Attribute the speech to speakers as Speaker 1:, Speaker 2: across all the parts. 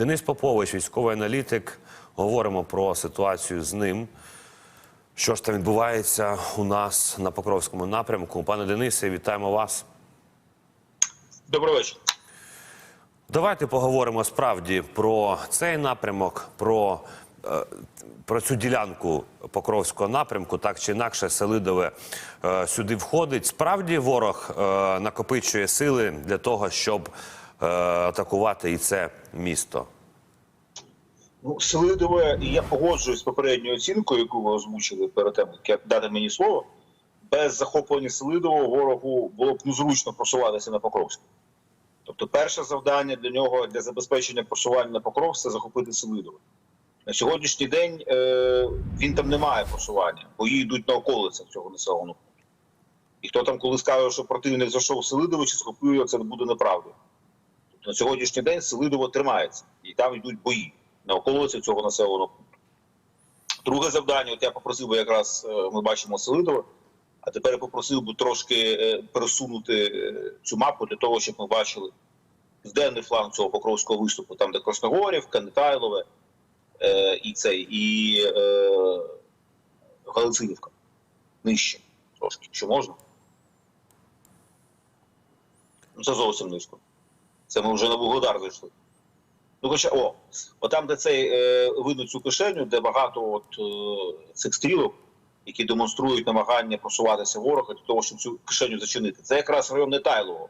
Speaker 1: Денис Попович, військовий аналітик. Говоримо про ситуацію з ним. Що ж там відбувається у нас на Покровському напрямку? Пане Денисе, вітаємо вас.
Speaker 2: Добрий вечір.
Speaker 1: Давайте поговоримо справді про цей напрямок, про, е, про цю ділянку Покровського напрямку, так чи інакше, Селидове е, сюди входить. Справді ворог е, накопичує сили для того, щоб атакувати і це місто.
Speaker 2: Ну, Селидове, і я погоджуюсь з попередньою оцінкою, яку ви озвучили перед тим, як дати мені слово. Без захоплення Селидового ворогу було б незручно просуватися на Покровськ. Тобто, перше завдання для нього для забезпечення просування на Покровськ – це захопити Селидове. На сьогоднішній день е, він там не має просування, бої йдуть на околицях цього населеного. І хто там коли скаже, що противник зайшов в Селидове чи захопив його, це буде неправдою. На сьогоднішній день Селидово тримається, і там йдуть бої на околиці цього населеного пункту. Друге завдання, от я попросив би якраз, е, ми бачимо Селидово, а тепер я попросив би трошки е, пересунути е, цю мапу для того, щоб ми бачили південний фланг цього Покровського виступу, там, де Красногорівка, Нетайлове і цей, і Галицинівка. Нижче трошки, що можна. Ну, це зовсім низько. Це ми вже на Вугледар зайшли. Ну, хоча, о, от там, де цей е, видно цю кишеню, де багато от, е, цих стрілок, які демонструють намагання просуватися ворога для того, щоб цю кишеню зачинити. Це якраз район Нетайлового.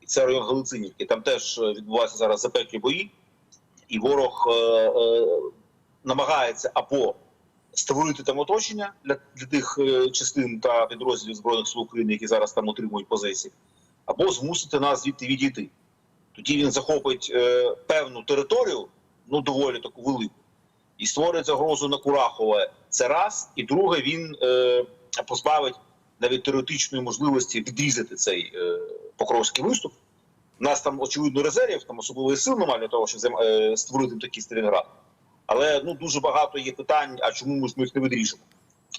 Speaker 2: І це район Галицинівки. Там теж е, відбуваються зараз запеклі бої, і ворог е, е, намагається або створити там оточення для, для тих е, частин та підрозділів Збройних сил України, які зараз там утримують позиції, або змусити нас звідти відійти. Тоді він захопить е, певну територію, ну доволі таку велику, і створить загрозу на Курахове. Це раз, і друге, він е, позбавить навіть теоретичної можливості відрізати цей е, покровський виступ. У нас там очевидно резервів, там особливої сил немає для того, щоб е, створити такий Сталінград. Але ну дуже багато є питань. А чому ми ж ми їх не відріжемо?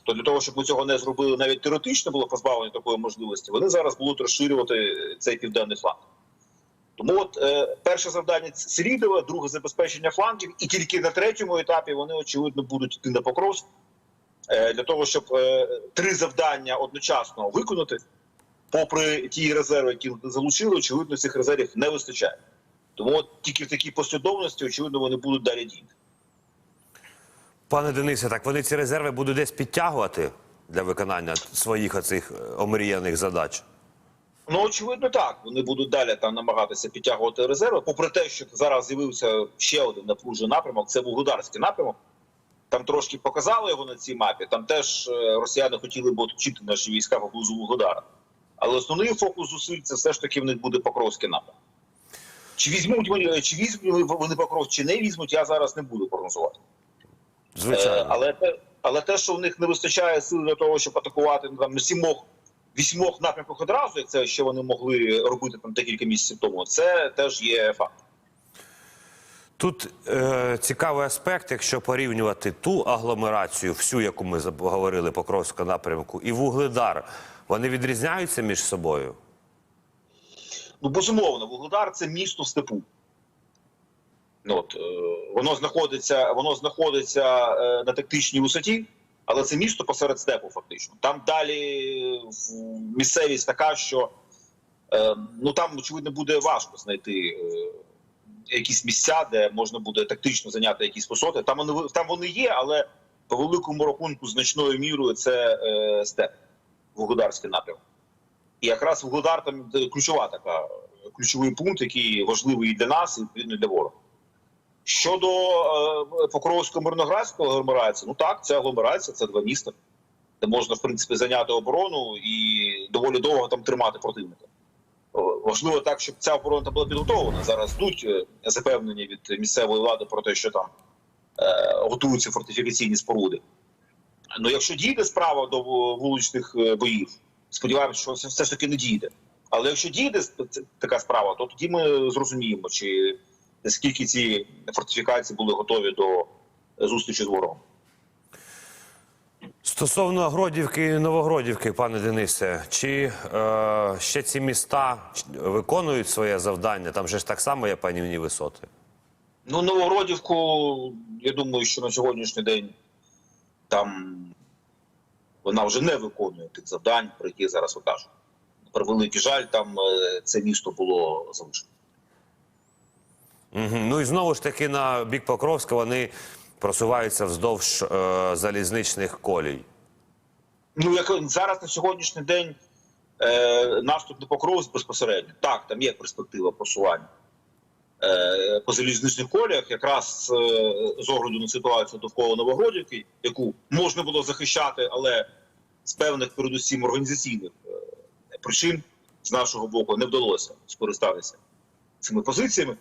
Speaker 2: То для того, щоб ми цього не зробили, навіть теоретично було позбавлені такої можливості. Вони зараз будуть розширювати цей південний фланг. Тому от е, перше завдання Селідова, друге забезпечення флангів, і тільки на третьому етапі вони очевидно будуть йти на Покровськ е, для того, щоб е, три завдання одночасно виконати. Попри ті резерви, які залучили, очевидно, цих резервів не вистачає. Тому от тільки в такій послідовності, очевидно, вони будуть далі діяти.
Speaker 1: Пане Денисе, так вони ці резерви будуть десь підтягувати для виконання своїх оцих е, омріяних задач.
Speaker 2: Ну, очевидно, так. Вони будуть далі там намагатися підтягувати резерви. Попри те, що зараз з'явився ще один напружений напрямок, це Вугледарський напрямок. Там трошки показали його на цій мапі. Там теж е, росіяни хотіли б оточити наші війська поблизу Вугледара. Але основний фокус зусиль це все ж таки в них буде Покровський напрямок. Чи візьмуть вони, чи візьмуть вони Покровськ, чи не візьмуть, я зараз не буду прогнозувати. Е, але, те, але те, що в них не вистачає сил для того, щоб атакувати ну, там, сімох, вісьмох напрямках одразу, як це ще вони могли робити там декілька місяців тому, це теж є факт.
Speaker 1: Тут е, цікавий аспект, якщо порівнювати ту агломерацію, всю, яку ми говорили Покровського напрямку, і Вугледар, вони відрізняються між собою.
Speaker 2: Ну, безумовно, Вугледар це місто в степу. Ну, от, е, воно знаходиться, воно знаходиться е, на тактичній висоті, але це місто посеред степу, фактично. Там далі місцевість така, що е, ну там, очевидно, буде важко знайти е, якісь місця, де можна буде тактично зайняти якісь висоти. Там вони, там вони є, але по великому рахунку значною мірою це е, степ, Вугледарський напрямок. І якраз Вугледар там е, ключова така, ключовий пункт, який важливий і для нас, і відповідно для ворога. Щодо е, Покровського мирноградського агломерації, ну так, це агломерація, це два міста, де можна, в принципі, зайняти оборону і доволі довго там тримати противника. Важливо так, щоб ця оборона там була підготовлена. Зараз йдуть е, запевнення від місцевої влади про те, що там е, готуються фортифікаційні споруди. Ну, якщо дійде справа до вуличних е, боїв, сподіваємося, що все ж таки не дійде. Але якщо дійде така справа, то тоді ми зрозуміємо, чи наскільки ці фортифікації були готові до зустрічі з ворогом.
Speaker 1: Стосовно Гродівки і Новогродівки, пане Денисе, чи е, ще ці міста виконують своє завдання? Там же ж так само є панівні висоти.
Speaker 2: Ну, Новогродівку, я думаю, що на сьогоднішній день там вона вже не виконує тих завдань, про які я зараз кажу. Про великий жаль, там е, це місто було залишено.
Speaker 1: Ну і знову ж таки на бік Покровська вони просуваються вздовж е, залізничних колій.
Speaker 2: Ну, як зараз на сьогоднішній день е, наступ на Покровськ безпосередньо. Так, там є перспектива просування е, по залізничних коліях, якраз е, з огляду на ситуацію довкола Новогродівки, яку можна було захищати, але з певних, передусім, організаційних е, причин з нашого боку не вдалося скористатися цими позиціями.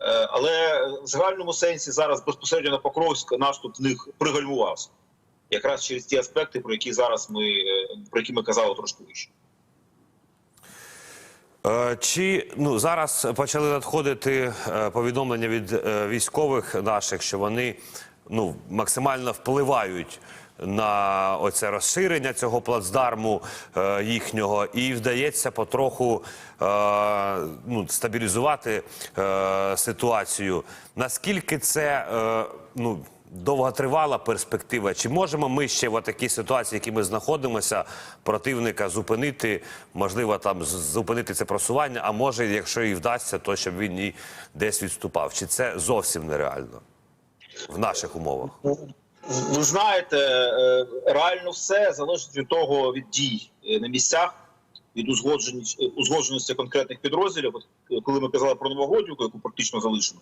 Speaker 2: Е, але в загальному сенсі зараз безпосередньо на Покровськ наступ в них пригальмувався якраз через ті аспекти, про які зараз ми е, про які ми казали трошки вище.
Speaker 1: Е, Чи ну зараз почали надходити повідомлення від військових наших, що вони ну максимально впливають на оце розширення цього плацдарму е, їхнього, і вдається потроху е, ну, стабілізувати е, ситуацію. Наскільки це ну довготривала перспектива? Чи можемо ми ще в такій ситуації, в якій ми знаходимося, противника зупинити, можливо, там зупинити це просування? А може, якщо і вдасться, то щоб він і десь відступав? Чи це зовсім нереально в наших умовах?
Speaker 2: Ви знаєте, е, реально все залежить від того від дій е, на місцях, від узгодженості, узгодженості конкретних підрозділів. От, е, коли ми казали про Новогодівку, яку практично залишено,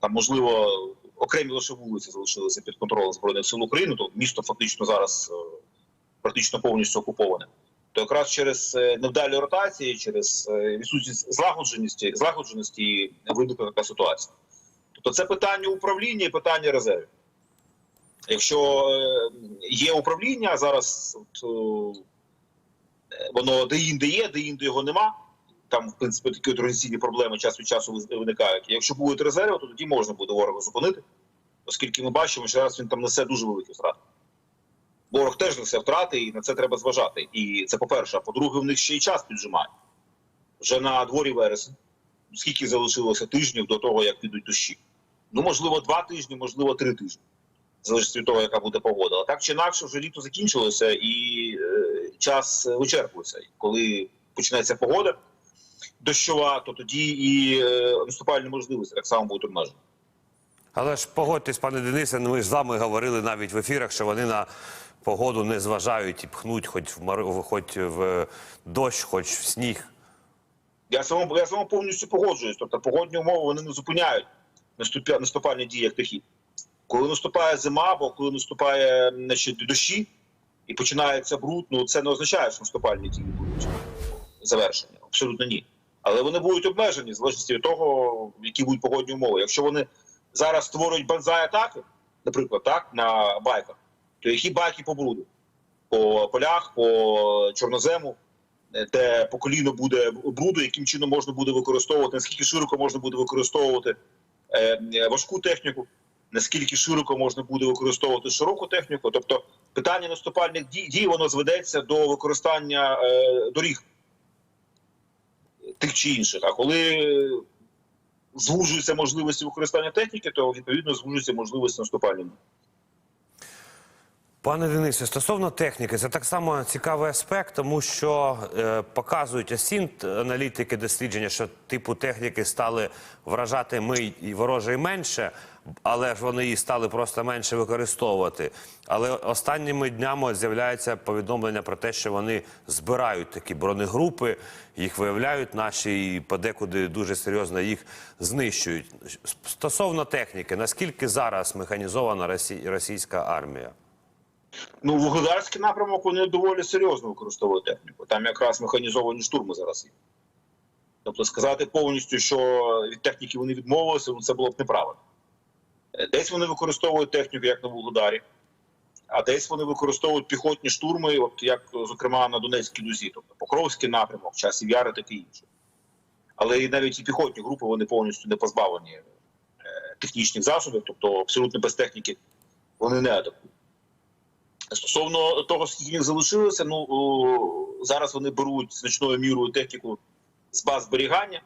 Speaker 2: там можливо окремі лише вулиці залишилися під контролем збройних сил України, то місто фактично зараз практично повністю окуповане. То якраз через невдалі ротації, через відсутність злагодженості, злагодженості виникла така ситуація. Тобто це питання управління і питання резервів. Якщо е, є управління, зараз от, е, воно де-інде є, де-інде його нема. Там, в принципі, такі організаційні проблеми час від часу виникають. Якщо будуть резерви, то тоді можна буде ворога зупинити, оскільки ми бачимо, що зараз він там несе дуже великі втрати. Ворог теж несе втрати, і на це треба зважати. І це по-перше. А по-друге, в них ще й час піджимає. Вже на дворі вересень. Скільки залишилося тижнів до того, як підуть дощі? Ну, можливо, два тижні, можливо, три тижні залежить від того, яка буде погода. А так чи інакше, вже літо закінчилося і е, час е, вичерпується. Коли починається погода дощова, то тоді і е, наступальні можливості так само будуть обмежені.
Speaker 1: Але ж погодьтесь, пане Денисе, ну, ми ж з вами говорили навіть в ефірах, що вони на погоду не зважають і пхнуть хоч в мор... хоч в дощ, хоч в сніг.
Speaker 2: Я саме я повністю погоджуюсь. Тобто погодні умови вони не зупиняють наступальні дії як такі. Коли наступає зима, або коли наступає значить, дощі і починається бруд, ну це не означає, що наступальні дії будуть завершені. Абсолютно ні. Але вони будуть обмежені в залежності від того, які будуть погодні умови. Якщо вони зараз створюють банзай атаки, наприклад, так, на байках, то які байки по бруду? По полях, по чорнозему, е, де по коліно буде бруду, яким чином можна буде використовувати, наскільки широко можна буде використовувати е, е, важку техніку, наскільки широко можна буде використовувати широку техніку. Тобто питання наступальних дій, дій воно зведеться до використання е, доріг тих чи інших. А коли звужуються можливості використання техніки, то відповідно звужуються можливості наступальних дій.
Speaker 1: Пане Денисе, стосовно техніки, це так само цікавий аспект, тому що е, показують осінт аналітики дослідження, що типу техніки стали вражати ми і ворожий менше, але ж вони її стали просто менше використовувати. Але останніми днями з'являється повідомлення про те, що вони збирають такі бронегрупи, їх виявляють наші і подекуди дуже серйозно їх знищують. Стосовно техніки, наскільки зараз механізована російська армія?
Speaker 2: Ну, Вугледарський напрямок вони доволі серйозно використовують техніку. Там якраз механізовані штурми зараз є. Тобто сказати повністю, що від техніки вони відмовилися, ну це було б неправильно. Е, Десь вони використовують техніку, як на Вугледарі, а десь вони використовують піхотні штурми, от як, зокрема, на Донецькій дузі, тобто Покровський напрямок, часів Яри, таке інше. Але і навіть і піхотні групи вони повністю не позбавлені е, технічних засобів, тобто абсолютно без техніки вони не атакують. Стосовно того, скільки їх залишилося, ну зараз вони беруть значною мірою техніку з баз зберігання,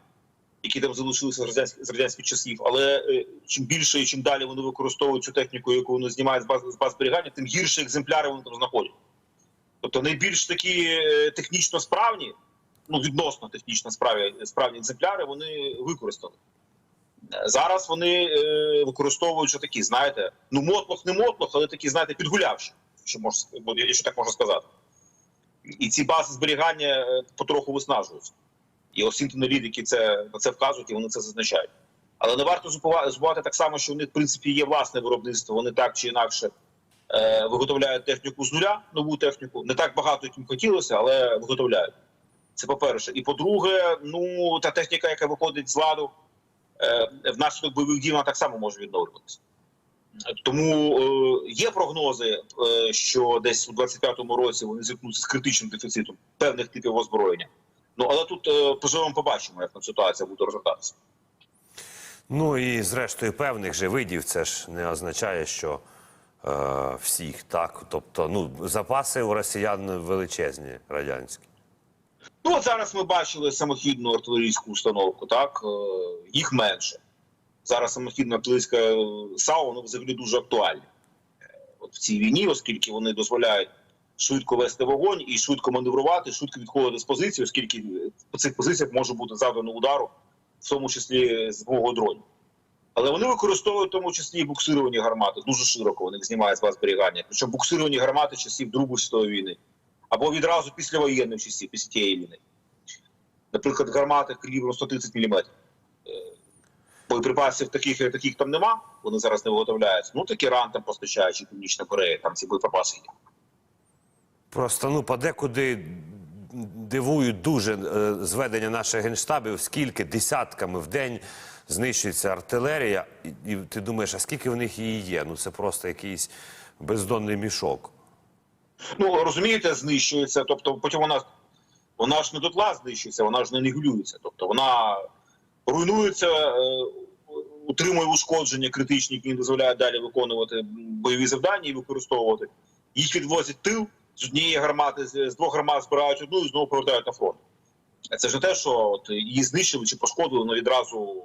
Speaker 2: які там залишилися з радянських, з радянських часів. Але е, чим більше і чим далі вони використовують цю техніку, яку вони знімають з баз, з баз зберігання, тим гірше екземпляри вони там знаходять. Тобто найбільш такі е, технічно справні, ну відносно технічно справні, справні екземпляри, вони використали. Зараз вони е, використовують такі, знаєте, ну мотлох не мотлох, але такі, знаєте, підгулявші, що можна, якщо так можна сказати. І ці бази зберігання е, потроху виснажуються. І Осінтон Рід, які це на це вказують, і вони це зазначають. Але не варто забува- забувати так само, що них, в принципі, є власне виробництво. Вони так чи інакше е, виготовляють техніку з нуля, нову техніку. Не так багато, як їм хотілося, але виготовляють. Це по-перше. І по-друге, ну та техніка, яка виходить з ладу, е, внаслідок бойових дій, вона так само може відновлюватися. Тому е, є прогнози, е, що десь у 25-му році вони зіткнуться з критичним дефіцитом певних типів озброєння. Ну але тут е, поживемо побачимо, як там ситуація буде розгортатися.
Speaker 1: Ну і зрештою певних же видів це ж не означає, що е, всіх так. Тобто, ну запаси у росіян величезні радянські.
Speaker 2: Ну от зараз ми бачили самохідну артилерійську установку, так е, їх менше. Зараз самохідна артилерійська е, САУ вони взагалі дуже актуальні Е, от в цій війні, оскільки вони дозволяють швидко вести вогонь і швидко маневрувати, швидко відходити з позиції, оскільки е, по цих позиціях може бути завдано удару, в тому числі з двох дронів. Але вони використовують в тому числі і буксировані гармати. Дуже широко вони знімають з баз зберігання. Причому буксировані гармати часів Другої світової війни або відразу після воєнних часів, після тієї війни. Наприклад, гармати калібру 130 мм. Боєприпасів таких, таких там нема, вони зараз не виготовляються. Ну, такі ран там постачають, Північна Корея, там ці боєприпаси є.
Speaker 1: Просто ну подекуди дивують дуже е, зведення наших генштабів, скільки десятками в день знищується артилерія, і, ти думаєш, а скільки в них її є? Ну це просто якийсь бездонний мішок.
Speaker 2: Ну, розумієте, знищується, тобто потім вона, вона ж не дотла знищується, вона ж не нігілюється. Тобто вона руйнується, е, утримує ушкодження критичні, які не дозволяють далі виконувати бойові завдання і використовувати. Їх відвозять тил з однієї гармати, з двох гармат збирають одну і знову повертають на фронт. Це ж не те, що от її знищили чи пошкодили, воно відразу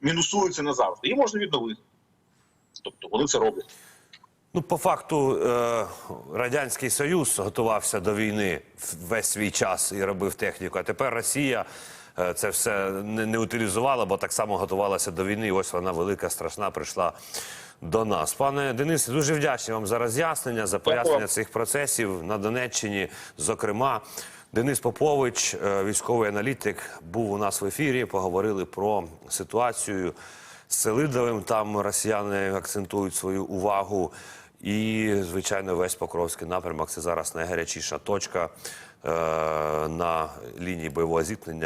Speaker 2: мінусується назавжди. Її можна відновити. Тобто вони це роблять.
Speaker 1: Ну, по факту, е, Радянський Союз готувався до війни весь свій час і робив техніку. А тепер Росія е, це все не утилізувала, бо так само готувалася до війни. І ось вона велика, страшна, прийшла до нас. Пане Денисе, дуже вдячний вам за роз'яснення, за пояснення цих процесів на Донеччині. Зокрема, Денис Попович, е, військовий аналітик, був у нас в ефірі. Поговорили про ситуацію з Селидовим. Там росіяни акцентують свою увагу. І, звичайно, весь Покровський напрямок це зараз найгарячіша точка е, на лінії бойового зіткнення